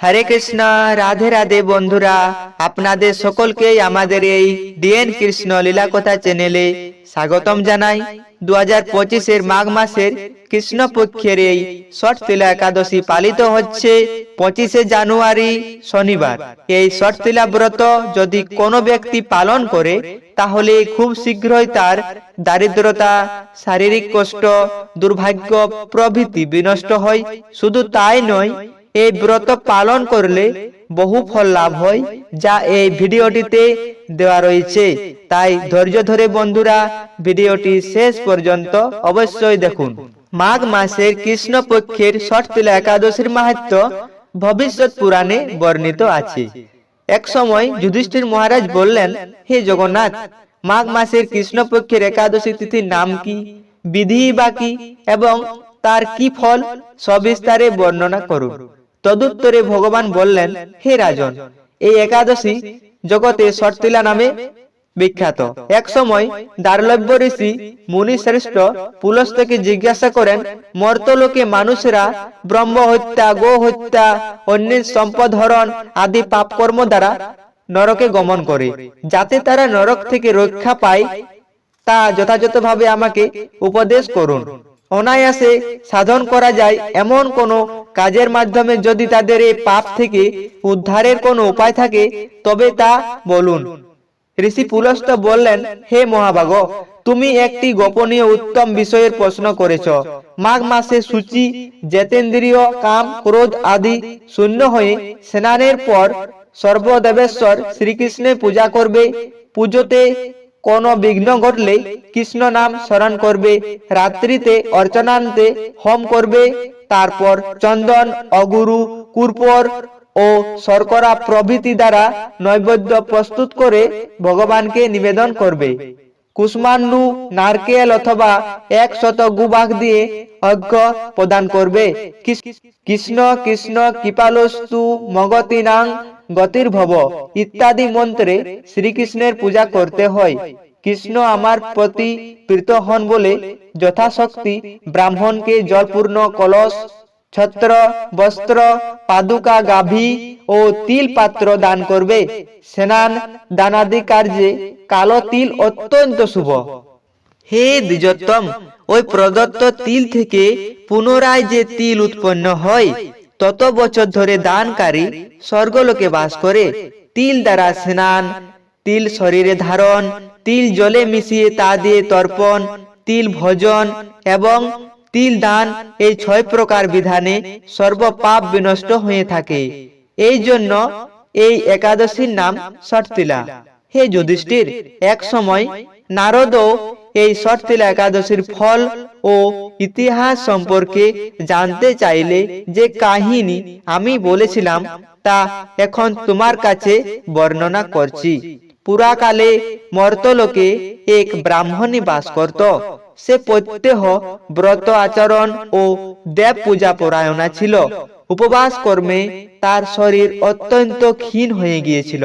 হরে কৃষ্ণ, রাধে রাধে বন্ধুরা, আপনাদের সকলকে আমাদের এই ডিএন কৃষ্ণ লীলা কথা চ্যানেলে স্বাগতম জানাই। দু হাজার পঁচিশের মাঘ মাসের কৃষ্ণপক্ষের এই ষট তিলা একাদশী পালিত হচ্ছে পঁচিশে জানুয়ারি শনিবার। এই ষট তিলা ব্রত যদি কোনো ব্যক্তি পালন করে, তাহলে খুব শীঘ্রই তার দারিদ্রতা, শারীরিক কষ্ট, দুর্ভাগ্য প্রভৃতি বিনষ্ট হয়। শুধু তাই নয় এই ব্রত পালন করলে বহু ফল লাভ হয়, যা এই ভিডিওটিতে দেওয়া রয়েছে। তাই ধৈর্য ধরে বন্ধুরা, ভিডিওটি শেষ পর্যন্ত অবশ্যই দেখুন। মাঘ মাসের কৃষ্ণ পক্ষের একাদশীর মাহাত্ম ভবিষ্যৎ পুরাণে বর্ণিত আছে। এক সময় যুধিষ্ঠির মহারাজ বললেন, হে জগন্নাথ, মাঘ মাসের কৃষ্ণপক্ষের একাদশী তিথির নাম কি, বিধি বা কি, এবং তার কি ফল, সবিস্তারে বর্ণনা করুন। তদুত্তরে ভগবান বললেন, হে রাজন, এই একাদশী জগতে সর্তিলা নামে বিখ্যাত। এক সময় দারলভ্য ঋষি মুনি শ্রেষ্ঠ পুলস্তকে জিজ্ঞাসা করেন, মর্তলোকে মানুষেরা ব্রহ্ম হত্যা গো হত্যা অন্যের সম্পদ হরণ আদি পাপকর্ম দ্বারা নরকে গমন করে। যাতে তারা নরক থেকে রক্ষা পায়, তা যথাযথভাবে আমাকে উপদেশ করুন। অনায়াসে সাধন করা যায় এমন কোনো কাজের মাধ্যমে যদি তাদের এই পাপ থেকে উদ্ধারের কোনো উপায় থাকে, তবে তা বলুন। ঋষি পুলস্ত বললেন, হে মহাভাগ, তুমি একটি গোপনীয় উত্তম বিষয়ের প্রশ্ন করেছ। মাঘ মাসে সূচি জেতেন্দ্রীয় কাম, ক্রোধ আদি শূন্য হয়ে স্নানের পর সর্বদেবেশ্বর শ্রীকৃষ্ণের পূজা করবে। পুজোতে কোন বিঘ্ন ঘটলে কৃষ্ণ নাম স্মরণ করবে, রাত্রিতে অর্চনান্তে হোম করবে, তারপর চন্দন, অগুরু, কুরপর ও শর্করা প্রভৃতি দ্বারা নৈবেদ্য প্রস্তুত করে ভগবানকে নিবেদন করবে। কুষ্মান্ডু, নারকেল অথবা এক শত গুবাক দিয়ে অর্ঘ্য প্রদান করবে। কৃষ্ণ কৃষ্ণ, কৃপালস্তু, মগতিনাং গতির ভব, ইত্যাদি মন্ত্রে শ্রীকৃষ্ণের পূজা করতে হয়। কৃষ্ণ আমার প্রতি প্রীত হন বলে যথাশক্তি ব্রাহ্মণকে জলপূর্ণ কলস, ছত্র, বস্ত্র, পাদুকা, গাভী ও তিল পাত্র দান করবে। সেনান দানাদি কার্যে কালো তিল অত্যন্ত শুভ। হে দ্বিজোত্তম, ওই প্রদত্ত তিল থেকে পুনরায় যে তিল উৎপন্ন হয় তত বছর ধরে দানকারী স্বর্গলোকে বাস করে, তিল দ্বারা স্নান, তিল শরীরে ধারণ, তিল জলে মিশিয়ে তা দিয়ে তর্পণ, তিল ভোজন এবং তিল দান এই ছয় প্রকার বিধানে সর্ব পাপ বিনষ্ট হয়ে থাকে। এই জন্য এই একাদশীর নাম ষটতিলা হে যুধিষ্ঠির, এক সময় নারদও এই ষটতিলা একাদশীর ফল ও ইতিহাস সম্পর্কে জানতে চাইলে যে কাহিনী আমি বলেছিলাম তা এখন তোমার কাছে বর্ণনা করছি। পুরাকালে মর্তলোকে এক ব্রাহ্মণী বাস করত। সে প্রত্যহ ব্রত আচরণ ও দেব পূজা পরায়ণা ছিল। উপবাস কর্মে তার শরীর অত্যন্ত ক্ষীণ হয়ে গিয়েছিল।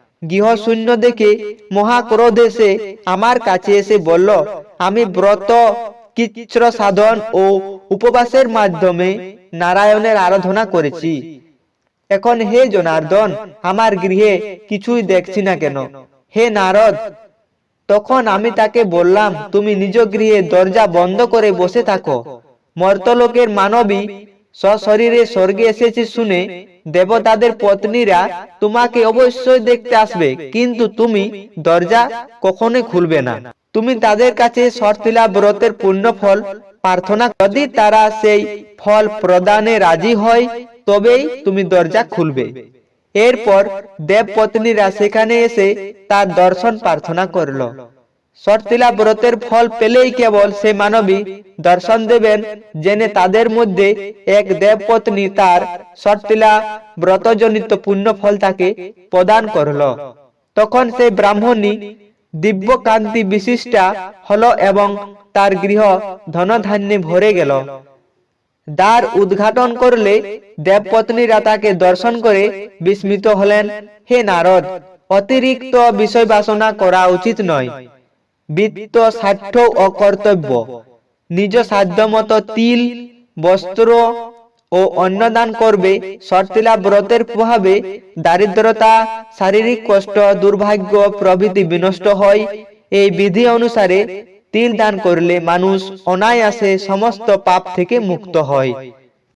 গৃহশূন্য দেখে মহাক্রোধ আমার কাছে এসে বলল, আমি ব্রত কিচ্র সাধন ও উপবাসের মাধ্যমে নারায়ণের আরাধনা করেছি। এখন হে জনার্দন, আমার গৃহে কিছুই দেখছি না কেন? হে নারদ, তখন আমি তাকে বললাম, তুমি নিজ গৃহে দরজা বন্ধ করে বসে থাকো। মর্তলোকের মানবী সশরীরে স্বর্গে এসেছে শুনে দেবতাদের পত্নীরা তোমাকে অবশ্যই দেখতে আসবে, কিন্তু তুমি দরজা কখনোই খুলবে না। তুমি তাদের কাছে শর্তিলা ব্রতের পূর্ণ ফল প্রার্থনা যদি তারা সেই ফল প্রদানে রাজি হয়, তবেই তুমি দরজা খুলবে। এরপর দেবপত্নীরা সেখানে এসে তার দর্শন প্রার্থনা করল। শর্তিলা ব্রতের ফল পেলেই কেবল সে মানবী দর্শন দেবেন, জেনে তাদের মধ্যে এক দেবপত্নী তার শর্তিলা ব্রতজনিত পুণ্য ফল তাকে প্রদান করল। তখন সেই ব্রাহ্মণী দিব্য কান্তি বিশিষ্টা হল এবং তার গৃহ ধনধান্যে ভরে গেল। দ্বার উদ্ঘাটন করলে দেবপত্নীরা তাকে দর্শন করে বিস্মিত হলেন, হে নারদ, অতিরিক্ত বিষয় বাসনা করা উচিত নয়। বৃত্ত সাঠ্য ও কর্তব্য নিজ সাধ্যমতো তিল, বস্ত্র ও অন্নদান করবে। শর্তিলা ব্রতের প্রভাবে দারিদ্রতা, শারীরিক কষ্ট, দুর্ভাগ্য প্রভৃতি বিনষ্ট হয়। এই বিধি অনুসারে তিল দান করলে মানুষ অনায়াসে সমস্ত পাপ থেকে মুক্ত হয়।